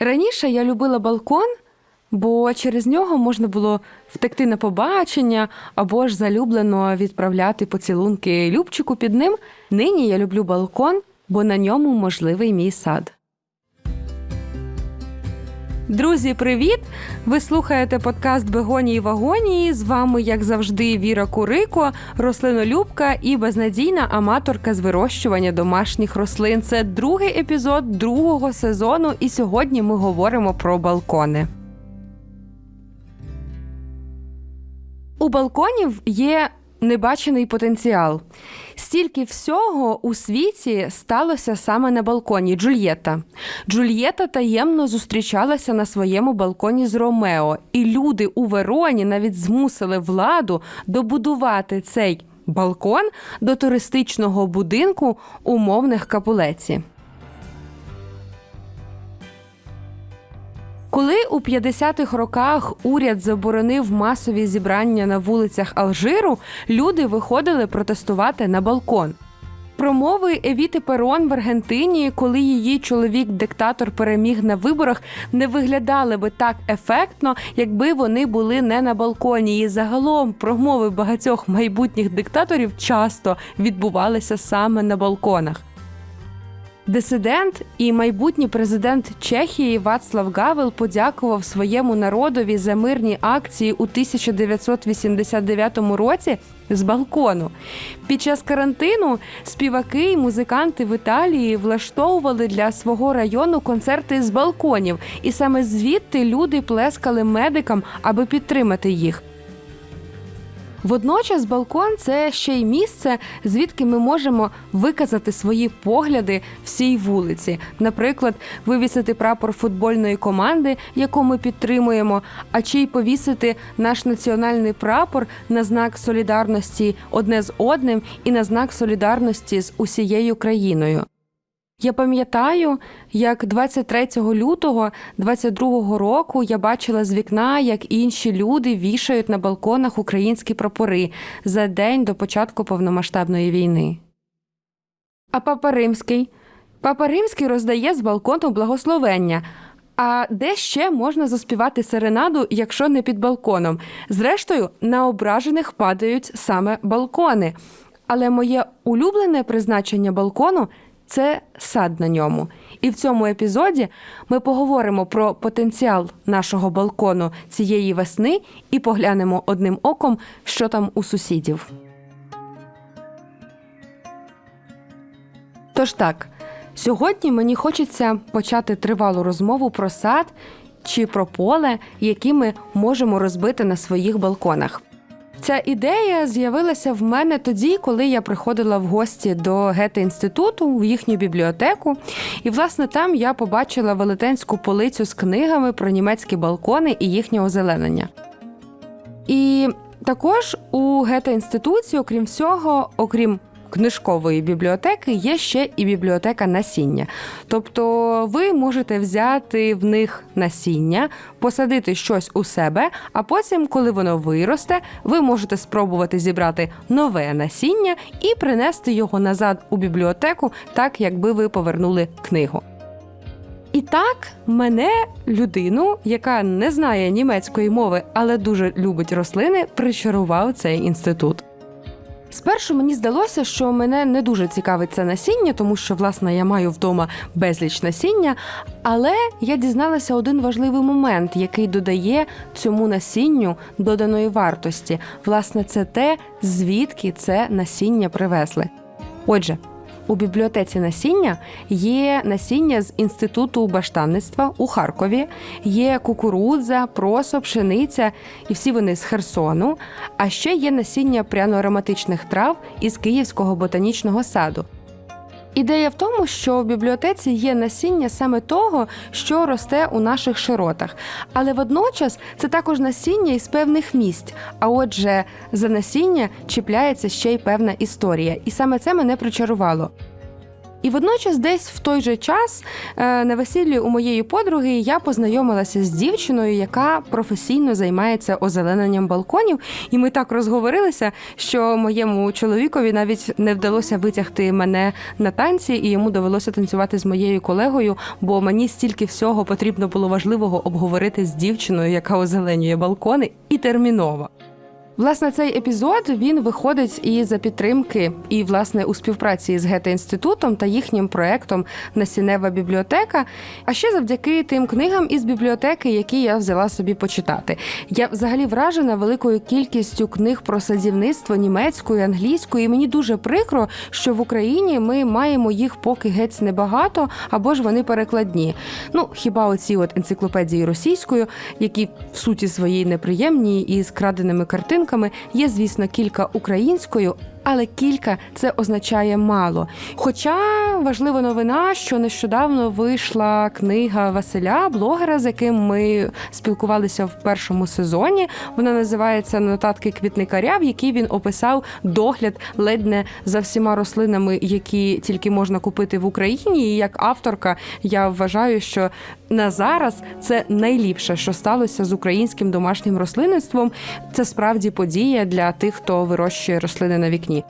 Раніше я любила балкон, бо через нього можна було втекти на побачення або ж залюблено відправляти поцілунки Любчику під ним. Нині я люблю балкон, бо на ньому можливий мій сад. Друзі, привіт! Ви слухаєте подкаст Бегонії Вагонії. З вами, як завжди, Віра Курико, рослинолюбка і безнадійна аматорка з вирощування домашніх рослин. Це другий епізод другого сезону, і сьогодні ми говоримо про балкони. У балконів є небачений потенціал. Стільки всього у світі сталося саме на балконі Джульєта. Джульєта таємно зустрічалася на своєму балконі з Ромео, і люди у Вероні навіть змусили владу добудувати цей балкон до туристичного будинку умовних капулеці. Коли у 50-х роках уряд заборонив масові зібрання на вулицях Алжиру, люди виходили протестувати на балкон. Промови Евіти Перон в Аргентині, коли її чоловік-диктатор переміг на виборах, не виглядали би так ефектно, якби вони були не на балконі. І загалом промови багатьох майбутніх диктаторів часто відбувалися саме на балконах. Дисидент і майбутній президент Чехії Вацлав Гавел подякував своєму народові за мирні акції у 1989 році з балкону. Під час карантину співаки і музиканти в Італії влаштовували для свого району концерти з балконів, і саме звідти люди плескали медикам, аби підтримати їх. Водночас балкон це ще й місце, звідки ми можемо виказати свої погляди всій вулиці. Наприклад, вивісити прапор футбольної команди, яку ми підтримуємо, а чи й повісити наш національний прапор на знак солідарності одне з одним і на знак солідарності з усією країною. Я пам'ятаю, як 23 лютого 22 року я бачила з вікна, як інші люди вішають на балконах українські прапори за день до початку повномасштабної війни. А папа римський папа римський роздає з балкону благословення. А де ще можна заспівати серенаду, якщо не під балконом? Зрештою, на ображених падають саме балкони. Але моє улюблене призначення балкону це сад на ньому. І в цьому епізоді ми поговоримо про потенціал нашого балкону цієї весни і поглянемо одним оком, що там у сусідів. Тож так, сьогодні мені хочеться почати тривалу розмову про сад чи про поле, які ми можемо розбити на своїх балконах. Ця ідея з'явилася в мене тоді, коли я приходила в гості до гете інституту в їхню бібліотеку. І, власне, там я побачила велетенську полицю з книгами про німецькі балкони і їхнє озеленення. І також у гете інституті, окрім всього, окрім книжкової бібліотеки є ще і бібліотека насіння. Тобто ви можете взяти в них насіння, посадити щось у себе, а потім, коли воно виросте, ви можете спробувати зібрати нове насіння і принести його назад у бібліотеку, так якби ви повернули книгу. І так мене, людину, яка не знає німецької мови, але дуже любить рослини, причарував цей інститут. Спершу мені здалося, що мене не дуже цікавить це насіння, тому що, власне, я маю вдома безліч насіння. Але я дізналася один важливий момент, який додає цьому насінню доданої вартості. Власне, це те, звідки це насіння привезли. Отже, у бібліотеці насіння є насіння з інституту баштанництва у Харкові, є кукурудза, просо, пшениця, і всі вони з Херсону. А ще є насіння пряно-ароматичних трав із Київського ботанічного саду. Ідея в тому, що в бібліотеці є насіння саме того, що росте у наших широтах, але водночас це також насіння із певних місць. А отже, за насіння чіпляється ще й певна історія, і саме це мене причарувало. І водночас, десь в той же час е, на весіллі у моєї подруги я познайомилася з дівчиною, яка професійно займається озелененням балконів. І ми так розговорилися, що моєму чоловікові навіть не вдалося витягти мене на танці, і йому довелося танцювати з моєю колегою, бо мені стільки всього потрібно було важливого обговорити з дівчиною, яка озеленює балкони, і терміново. Власне, цей епізод він виходить і за підтримки, і власне у співпраці з гете інститутом та їхнім проектом Насінева бібліотека. А ще завдяки тим книгам із бібліотеки, які я взяла собі почитати. Я взагалі вражена великою кількістю книг про садівництво німецькою, англійською. І мені дуже прикро, що в Україні ми маємо їх поки геть небагато, або ж вони перекладні. Ну хіба оці от енциклопедії російською, які в суті своїй неприємні і з краденими картинками. Є, звісно, кілька українською, але кілька це означає мало. Хоча важлива новина, що нещодавно вийшла книга Василя, блогера, з яким ми спілкувалися в першому сезоні. Вона називається Нотатки квітникаря, в якій він описав догляд ледь не за всіма рослинами, які тільки можна купити в Україні. І як авторка я вважаю, що на зараз це найліпше, що сталося з українським домашнім рослинництвом. Це справді подія для тих, хто вирощує рослини на вікні. Тут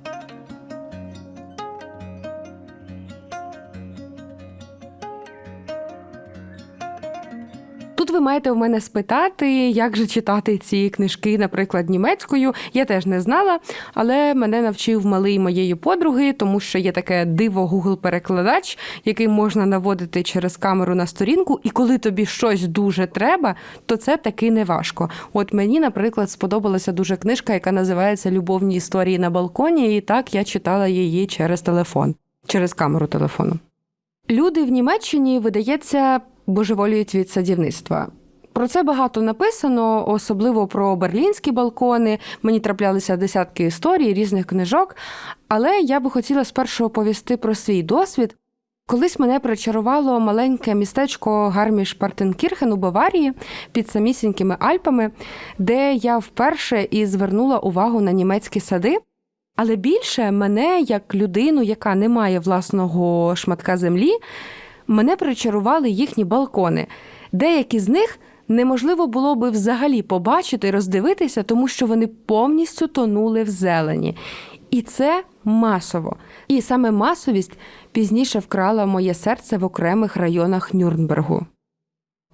маєте в мене спитати, як же читати ці книжки, наприклад, німецькою. Я теж не знала, але мене навчив малий моєї подруги, тому що є таке диво Google перекладач який можна наводити через камеру на сторінку, і коли тобі щось дуже треба, то це таки не важко. От мені, наприклад, сподобалася дуже книжка, яка називається Любовні історії на балконі, і так я читала її через телефон, через камеру телефону. Люди в Німеччині видається божеволюють від садівництва. Про це багато написано, особливо про берлінські балкони. Мені траплялися десятки історій, різних книжок. Але я би хотіла спершу оповісти про свій досвід. Колись мене причарувало маленьке містечко гарміш партенкірхен у Баварії під самісінькими Альпами, де я вперше і звернула увагу на німецькі сади. Але більше мене, як людину, яка не має власного шматка землі, мене причарували їхні балкони. Деякі з них неможливо було би взагалі побачити і роздивитися, тому що вони повністю тонули в зелені. І це масово. І саме масовість пізніше вкрала моє серце в окремих районах Нюрнбергу.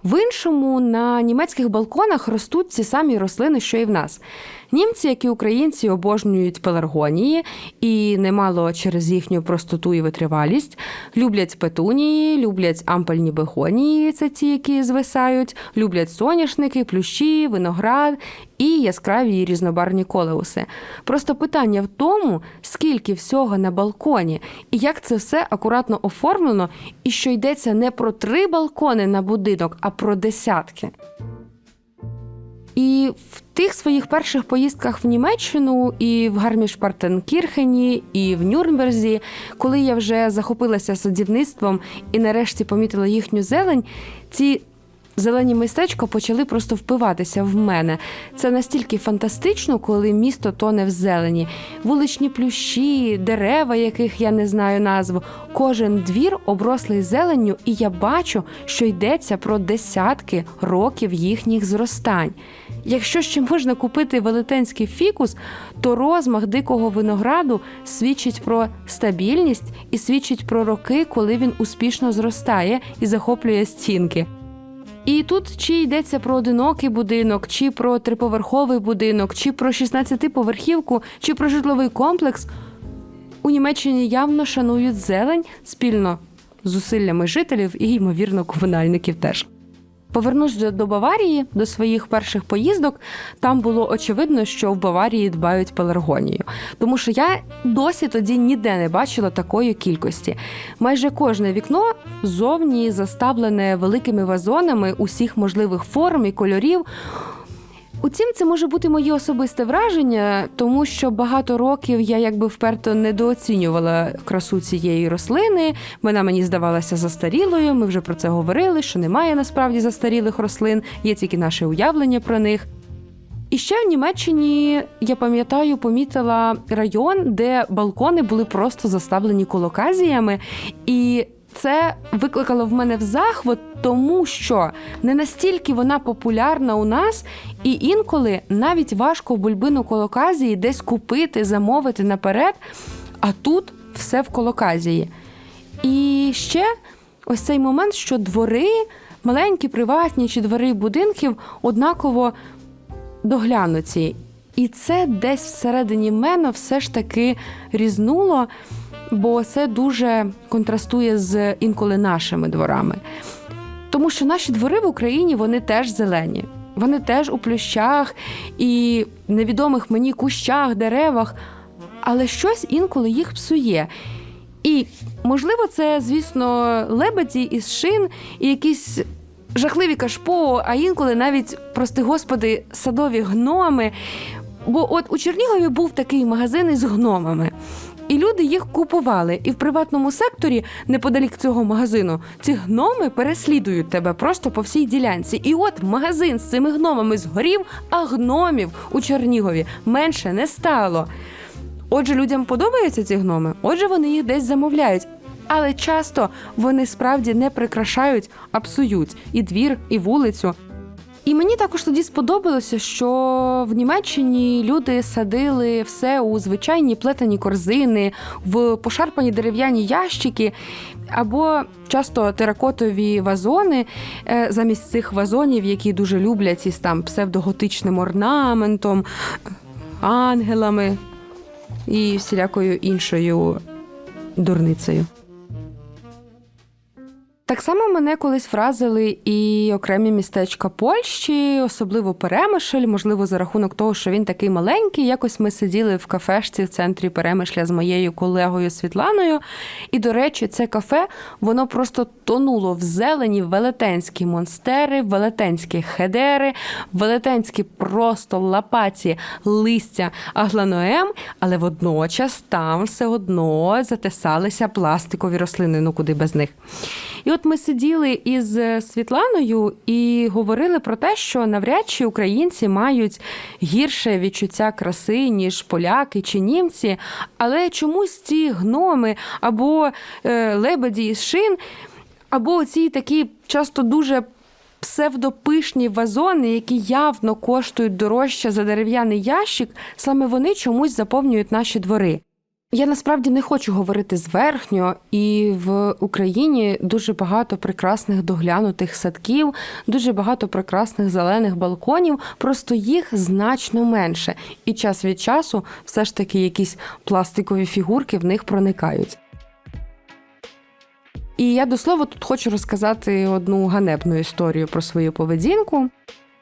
В іншому на німецьких балконах ростуть ці самі рослини, що і в нас. Німці, як і українці, обожнюють пеларгонії і немало через їхню простоту і витривалість. Люблять петунії, люблять ампельні бегонії, це ті, які звисають, люблять соняшники, плющі, виноград і яскраві різнобарні колеуси. Просто питання в тому, скільки всього на балконі, і як це все акуратно оформлено, і що йдеться не про три балкони на будинок, а про десятки. І в тих своїх перших поїздках в Німеччину, і в Гарміш-Партенкірхені, і в Нюрнберзі, коли я вже захопилася садівництвом і нарешті помітила їхню зелень, ці зелені містечка почали просто впиватися в мене. Це настільки фантастично, коли місто тоне в зелені, вуличні плющі, дерева, яких я не знаю назву. Кожен двір оброслий зеленню, і я бачу, що йдеться про десятки років їхніх зростань. Якщо ще можна купити велетенський фікус, то розмах дикого винограду свідчить про стабільність і свідчить про роки, коли він успішно зростає і захоплює стінки. І тут чи йдеться про одинокий будинок, чи про триповерховий будинок, чи про 16-поверхівку, чи про житловий комплекс, у Німеччині явно шанують зелень спільно з зусиллями жителів і, ймовірно, комунальників теж. Повернусь до Баварії, до своїх перших поїздок. Там було очевидно, що в Баварії дбають пеларгонію. Тому що я досі тоді ніде не бачила такої кількості. Майже кожне вікно зовні заставлене великими вазонами усіх можливих форм і кольорів. Утім, це може бути моє особисте враження, тому що багато років я якби вперто недооцінювала красу цієї рослини. Вона мені здавалася застарілою. Ми вже про це говорили, що немає насправді застарілих рослин, є тільки наше уявлення про них. І ще в Німеччині я пам'ятаю, помітила район, де балкони були просто заставлені колоказіями, і це викликало в мене в захват, тому що не настільки вона популярна у нас, і інколи навіть важко бульбину колоказії десь купити, замовити наперед. А тут все в колоказії. І ще ось цей момент, що двори, маленькі, приватні чи двори будинків однаково доглянуті. І це десь всередині мене все ж таки різнуло, бо це дуже контрастує з інколи нашими дворами. Тому що наші двори в Україні вони теж зелені. Вони теж у плющах і невідомих мені кущах, деревах, але щось інколи їх псує. І, можливо, це, звісно, лебеді із шин і якісь жахливі кашпо, а інколи навіть, прости господи, садові гноми. Бо от у Чернігові був такий магазин із гномами. І люди їх купували. І в приватному секторі, неподалік цього магазину, ці гноми переслідують тебе просто по всій ділянці. І от магазин з цими гномами згорів, а гномів у Чернігові менше не стало. Отже, людям подобаються ці гноми, отже, вони їх десь замовляють. Але часто вони справді не прикрашають, а псують і двір, і вулицю. І мені також тоді сподобалося, що в Німеччині люди садили все у звичайні плетені корзини, в пошарпані дерев'яні ящики або часто теракотові вазони е, замість цих вазонів, які дуже люблять із там псевдоготичним орнаментом, ангелами і всілякою іншою дурницею. Так само мене колись вразили і окремі містечка Польщі, особливо Перемишль, можливо, за рахунок того, що він такий маленький. Якось ми сиділи в кафешці в центрі Перемишля з моєю колегою Світланою. І, до речі, це кафе воно просто тонуло в зелені велетенські монстери, велетенські хедери, велетенські просто лапаці листя агланоем, але водночас там все одно затисалися пластикові рослини, ну куди без них. І от ми сиділи із Світланою і говорили про те, що навряд чи українці мають гірше відчуття краси, ніж поляки чи німці, але чомусь ці гноми або е, лебеді із шин, або ці такі часто дуже. Псевдопишні вазони, які явно коштують дорожче за дерев'яний ящик, саме вони чомусь заповнюють наші двори. Я насправді не хочу говорити зверхньо, і в Україні дуже багато прекрасних доглянутих садків, дуже багато прекрасних зелених балконів, просто їх значно менше. І час від часу все ж таки якісь пластикові фігурки в них проникають. І я до слова тут хочу розказати одну ганебну історію про свою поведінку.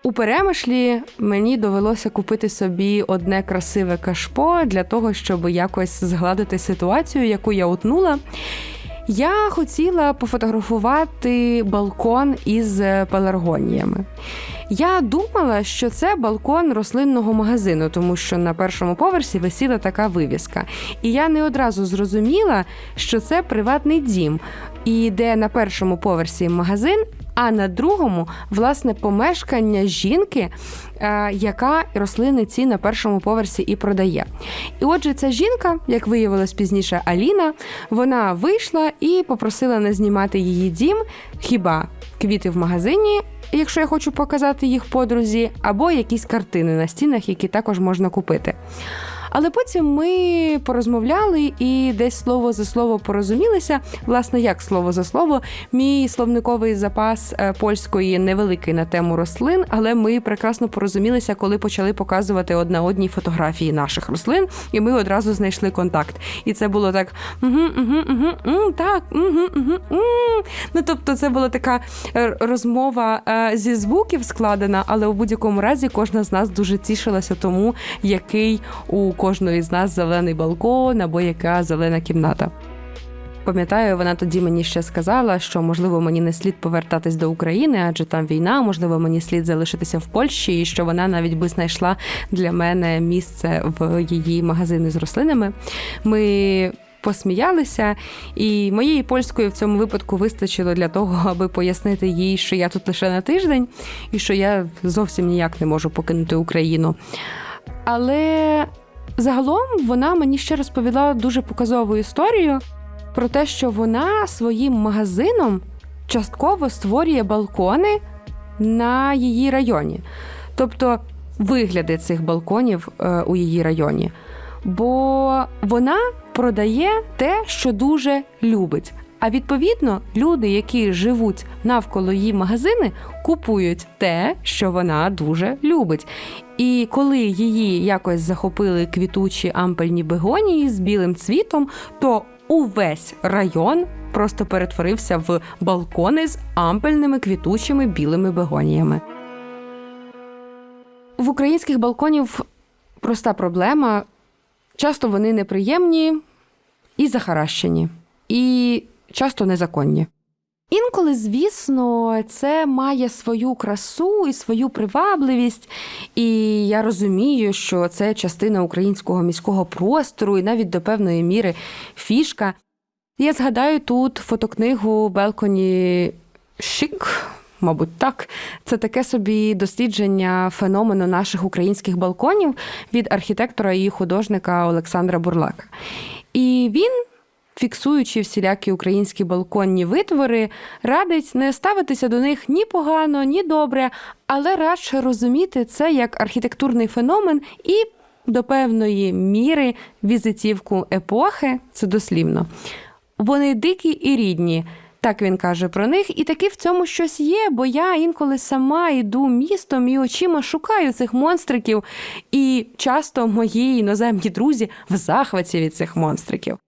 У перемишлі мені довелося купити собі одне красиве кашпо для того, щоб якось згладити ситуацію, яку я утнула. Я хотіла пофотографувати балкон із пеларгоніями. Я думала, що це балкон рослинного магазину, тому що на першому поверсі висіла така вивіска. І я не одразу зрозуміла, що це приватний дім, і де на першому поверсі магазин, а на другому власне помешкання жінки, е, яка рослини ці на першому поверсі і продає. І отже, ця жінка, як виявилось пізніше, Аліна, вона вийшла і попросила не знімати її дім, хіба квіти в магазині. Якщо я хочу показати їх подрузі, або якісь картини на стінах, які також можна купити. Але потім ми порозмовляли і десь слово за слово порозумілися. Власне, як слово за слово, мій словниковий запас е, польської невеликий на тему рослин, але ми прекрасно порозумілися, коли почали показувати одна одній фотографії наших рослин, і ми одразу знайшли контакт. І це було так: так. Ну тобто, це була така е, розмова е, зі звуків складена, але у будь-якому разі кожна з нас дуже тішилася тому, який у кожної з нас зелений балкон або яка зелена кімната. Пам'ятаю, вона тоді мені ще сказала, що можливо мені не слід повертатись до України, адже там війна, можливо, мені слід залишитися в Польщі, і що вона навіть би знайшла для мене місце в її магазини з рослинами. Ми посміялися, і моєї польської в цьому випадку вистачило для того, аби пояснити їй, що я тут лише на тиждень і що я зовсім ніяк не можу покинути Україну. Але загалом вона мені ще розповіла дуже показову історію про те, що вона своїм магазином частково створює балкони на її районі. Тобто вигляди цих балконів е, у її районі. Бо вона продає те, що дуже любить. А відповідно, люди, які живуть навколо її магазини, купують те, що вона дуже любить. І коли її якось захопили квітучі ампельні бегонії з білим цвітом, то увесь район просто перетворився в балкони з ампельними квітучими білими бегоніями. В українських балконів проста проблема. Часто вони неприємні і захаращені, і часто незаконні. Інколи, звісно, це має свою красу і свою привабливість, і я розумію, що це частина українського міського простору і навіть до певної міри фішка. Я згадаю тут фотокнигу Белконі Шик. Мабуть, так, це таке собі дослідження феномену наших українських балконів від архітектора і художника Олександра Бурлака. І він, фіксуючи всілякі українські балконні витвори, радить не ставитися до них ні погано, ні добре, але радше розуміти це як архітектурний феномен і до певної міри візитівку епохи, це дослівно. Вони дикі і рідні. Так він каже про них, і таки в цьому щось є, бо я інколи сама йду містом і очима шукаю цих монстриків, і часто мої іноземні друзі в захваті від цих монстриків.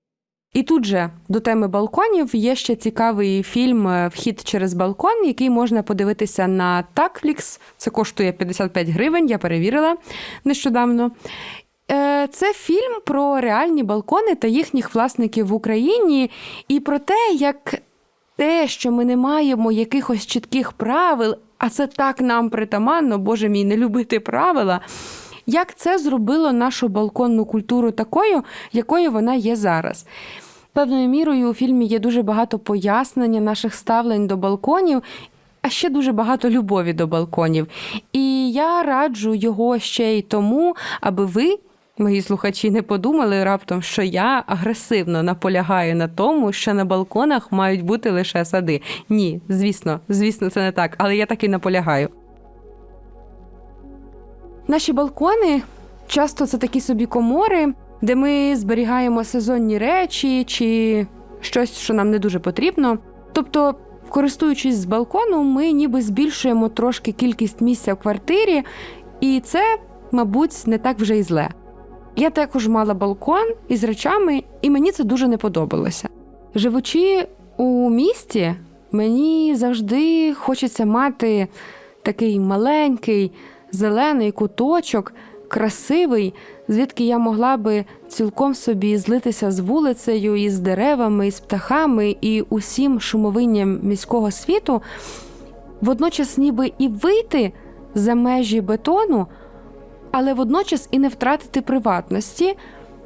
І тут же до теми балконів є ще цікавий фільм е, Вхід через балкон, який можна подивитися на Такфлікс. Це коштує 55 гривень, я перевірила нещодавно. Е, це фільм про реальні балкони та їхніх власників в Україні, і про те, як те, що ми не маємо якихось чітких правил, а це так нам притаманно, Боже мій, не любити правила. Як це зробило нашу балконну культуру такою, якою вона є зараз? Певною мірою у фільмі є дуже багато пояснення наших ставлень до балконів, а ще дуже багато любові до балконів. І я раджу його ще й тому, аби ви, Мої слухачі не подумали раптом, що я агресивно наполягаю на тому, що на балконах мають бути лише сади. Ні, звісно, звісно, це не так, але я так і наполягаю. Наші балкони часто це такі собі комори, де ми зберігаємо сезонні речі чи щось, що нам не дуже потрібно. Тобто, користуючись з балкону, ми ніби збільшуємо трошки кількість місця в квартирі, і це, мабуть, не так вже й зле. Я також мала балкон із речами, і мені це дуже не подобалося. Живучи у місті, мені завжди хочеться мати такий маленький, зелений куточок, красивий, звідки я могла би цілком собі злитися з вулицею, із деревами, із птахами і усім шумовинням міського світу, водночас, ніби і вийти за межі бетону але водночас і не втратити приватності,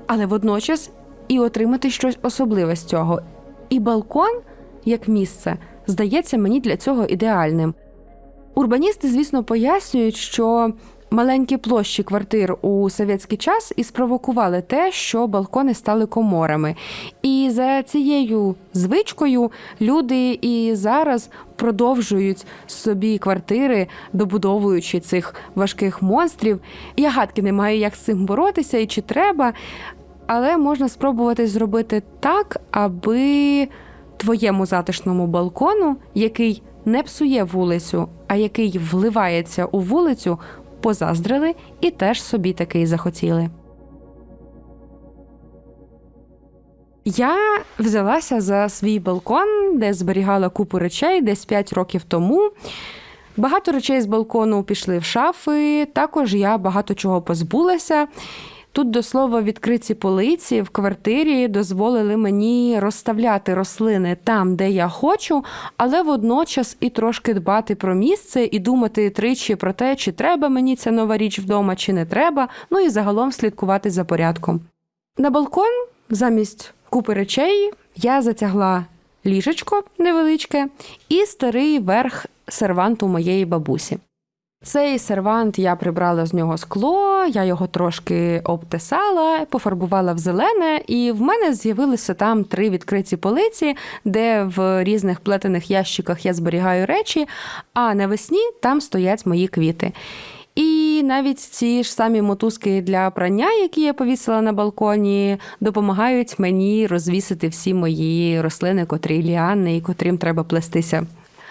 але водночас і отримати щось особливе з цього. І балкон, як місце, здається мені для цього ідеальним. Урбаністи, звісно, пояснюють, що маленькі площі квартир у совєтський час і спровокували те, що балкони стали коморами. І за цією звичкою люди і зараз продовжують собі квартири, добудовуючи цих важких монстрів. Я гадки не маю, як з цим боротися і чи треба, але можна спробувати зробити так, аби твоєму затишному балкону, який не псує вулицю, а який вливається у вулицю, позаздрили і теж собі такий захотіли. Я взялася за свій балкон, де зберігала купу речей десь 5 років тому. Багато речей з балкону пішли в шафи, також я багато чого позбулася. Тут, до слова, відкриті полиці в квартирі дозволили мені розставляти рослини там, де я хочу, але водночас і трошки дбати про місце і думати тричі про те, чи треба мені ця нова річ вдома, чи не треба, ну і загалом слідкувати за порядком. На балкон замість купи речей я затягла ліжечко невеличке і старий верх серванту моєї бабусі. Цей сервант я прибрала з нього скло, я його трошки обтесала, пофарбувала в зелене, і в мене з'явилися там три відкриті полиці, де в різних плетених ящиках я зберігаю речі, а навесні там стоять мої квіти. І навіть ці ж самі мотузки для прання, які я повісила на балконі, допомагають мені розвісити всі мої рослини, котрі ліани і котрим треба плестися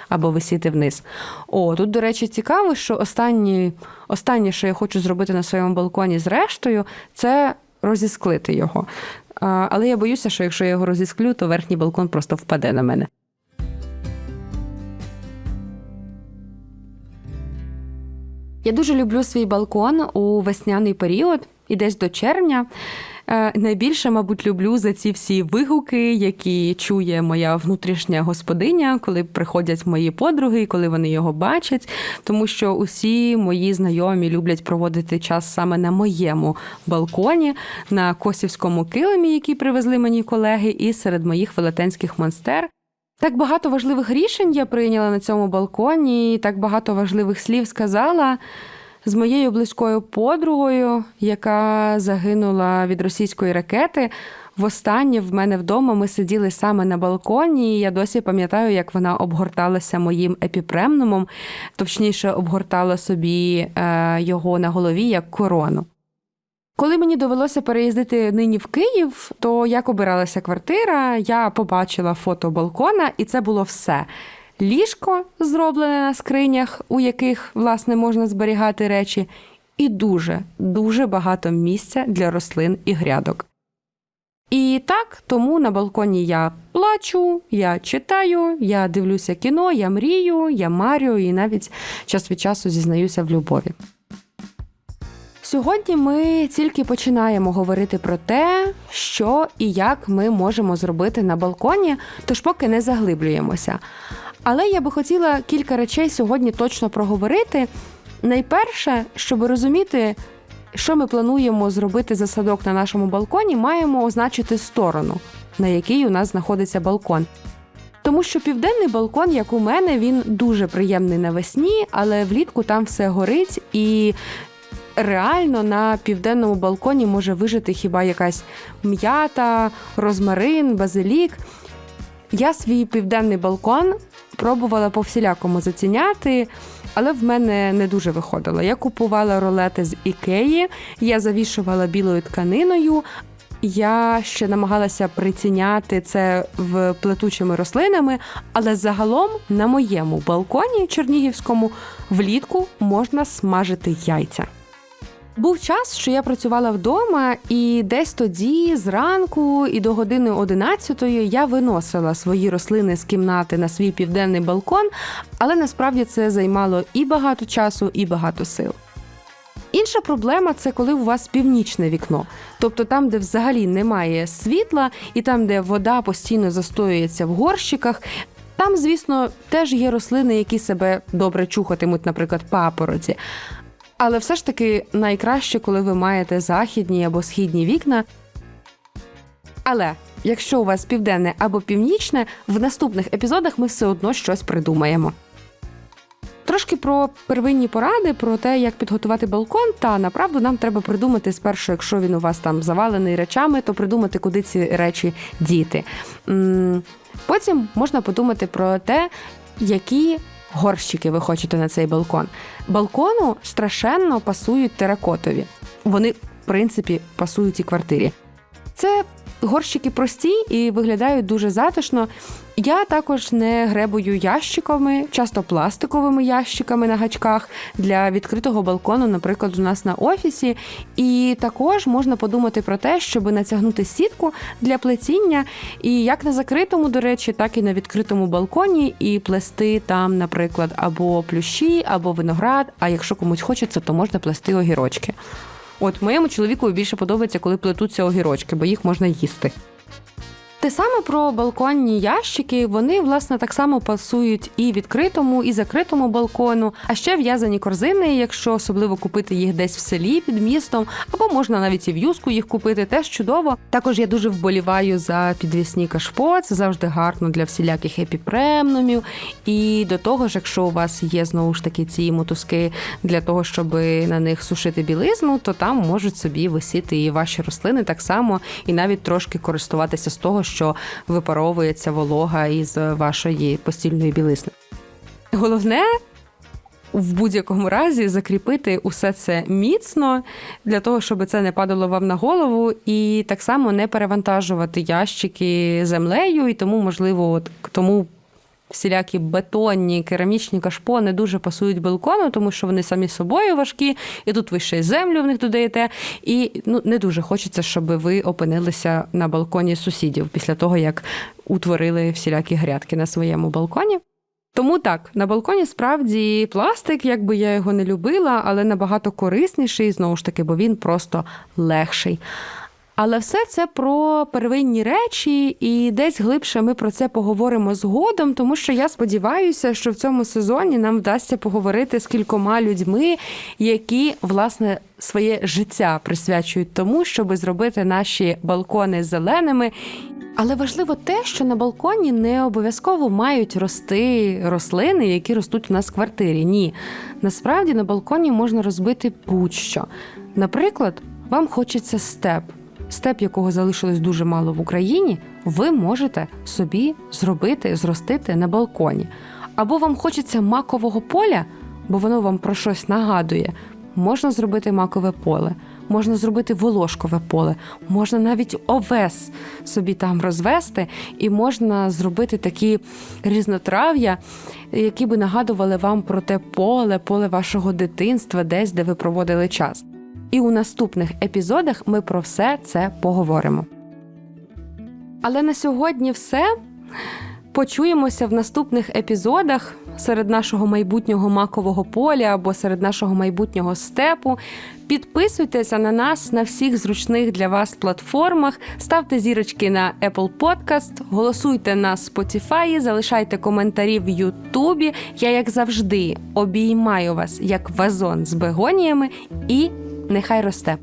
або висіти вниз. О, тут, до речі, цікаво, що останні, останнє, що я хочу зробити на своєму балконі з рештою, це розісклити його. Але я боюся, що якщо я його розісклю, то верхній балкон просто впаде на мене. Я дуже люблю свій балкон у весняний період і десь до червня. Е, найбільше, мабуть, люблю за ці всі вигуки, які чує моя внутрішня господиня, коли приходять мої подруги, коли вони його бачать. Тому що усі мої знайомі люблять проводити час саме на моєму балконі, на косівському килимі, який привезли мені колеги, і серед моїх велетенських монстер. Так багато важливих рішень я прийняла на цьому балконі, так багато важливих слів сказала з моєю близькою подругою, яка загинула від російської ракети. Востаннє в мене вдома ми сиділи саме на балконі. і Я досі пам'ятаю, як вона обгорталася моїм епіпремнумом, точніше, обгортала собі е, його на голові як корону. Коли мені довелося переїздити нині в Київ, то як обиралася квартира, я побачила фото балкона, і це було все. Ліжко зроблене на скринях, у яких власне можна зберігати речі, і дуже дуже багато місця для рослин і грядок. І так, тому на балконі я плачу, я читаю, я дивлюся кіно, я мрію, я марю і навіть час від часу зізнаюся в любові. Сьогодні ми тільки починаємо говорити про те, що і як ми можемо зробити на балконі, тож поки не заглиблюємося. Але я би хотіла кілька речей сьогодні точно проговорити. Найперше, щоб розуміти, що ми плануємо зробити за садок на нашому балконі, маємо означити сторону, на якій у нас знаходиться балкон. Тому що південний балкон, як у мене, він дуже приємний навесні, але влітку там все горить, і реально на південному балконі може вижити хіба якась м'ята, розмарин, базилік. Я свій південний балкон пробувала по всілякому заціняти, але в мене не дуже виходило. Я купувала ролети з ікеї, я завішувала білою тканиною. Я ще намагалася приціняти це в плетучими рослинами, але загалом на моєму балконі Чернігівському влітку можна смажити яйця. Був час, що я працювала вдома, і десь тоді, зранку і до години 11 я виносила свої рослини з кімнати на свій південний балкон, але насправді це займало і багато часу, і багато сил. Інша проблема це коли у вас північне вікно, тобто там, де взагалі немає світла, і там, де вода постійно застоюється в горщиках. Там, звісно, теж є рослини, які себе добре чухатимуть, наприклад, папороті. Але все ж таки найкраще, коли ви маєте західні або східні вікна. Але якщо у вас південне або північне, в наступних епізодах ми все одно щось придумаємо. Трошки про первинні поради, про те, як підготувати балкон, та направду нам треба придумати спершу, якщо він у вас там завалений речами, то придумати, куди ці речі діти. Потім можна подумати про те, які горщики ви хочете на цей балкон. Балкону страшенно пасують теракотові. Вони, в принципі, пасують і квартирі. Це горщики прості і виглядають дуже затишно. Я також не гребую ящиками, часто пластиковими ящиками на гачках для відкритого балкону, наприклад, у нас на офісі. І також можна подумати про те, щоб натягнути сітку для плетіння, і як на закритому, до речі, так і на відкритому балконі, і плести там, наприклад, або плющі, або виноград. А якщо комусь хочеться, то можна плести огірочки. От моєму чоловіку більше подобається, коли плетуться огірочки, бо їх можна їсти. Те саме про балконні ящики. Вони власне так само пасують і відкритому, і закритому балкону, а ще в'язані корзини, якщо особливо купити їх десь в селі під містом, або можна навіть і в юску їх купити, теж чудово. Також я дуже вболіваю за підвісні кашпо. Це завжди гарно для всіляких епіпремнумів. І до того ж, якщо у вас є знову ж таки ці мотузки для того, щоб на них сушити білизну, то там можуть собі висіти і ваші рослини так само, і навіть трошки користуватися з того, що випаровується волога із вашої постільної білизни. Головне. В будь-якому разі закріпити усе це міцно для того, щоб це не падало вам на голову, і так само не перевантажувати ящики землею, і тому, можливо, от тому всілякі бетонні керамічні кашпо не дуже пасують балкону, тому що вони самі собою важкі, і тут ви ще й землю в них додаєте. І ну не дуже хочеться, щоб ви опинилися на балконі сусідів після того, як утворили всілякі грядки на своєму балконі. Тому так, на балконі справді пластик, як би я його не любила, але набагато корисніший, знову ж таки, бо він просто легший. Але все це про первинні речі, і десь глибше ми про це поговоримо згодом, тому що я сподіваюся, що в цьому сезоні нам вдасться поговорити з кількома людьми, які власне своє життя присвячують тому, щоб зробити наші балкони зеленими. Але важливо те, що на балконі не обов'язково мають рости рослини, які ростуть у нас в квартирі. Ні, насправді на балконі можна розбити будь-що. Наприклад, вам хочеться степ степ, якого залишилось дуже мало в Україні, ви можете собі зробити, зростити на балконі. Або вам хочеться макового поля, бо воно вам про щось нагадує. Можна зробити макове поле, можна зробити волошкове поле, можна навіть овес собі там розвести, і можна зробити такі різнотрав'я, які би нагадували вам про те поле, поле вашого дитинства, десь де ви проводили час. І у наступних епізодах ми про все це поговоримо. Але на сьогодні все. Почуємося в наступних епізодах серед нашого майбутнього макового поля або серед нашого майбутнього степу. Підписуйтеся на нас на всіх зручних для вас платформах, ставте зірочки на Apple Podcast, голосуйте на Spotify, залишайте коментарі в Ютубі. Я, як завжди, обіймаю вас як вазон з бегоніями і нехай росте.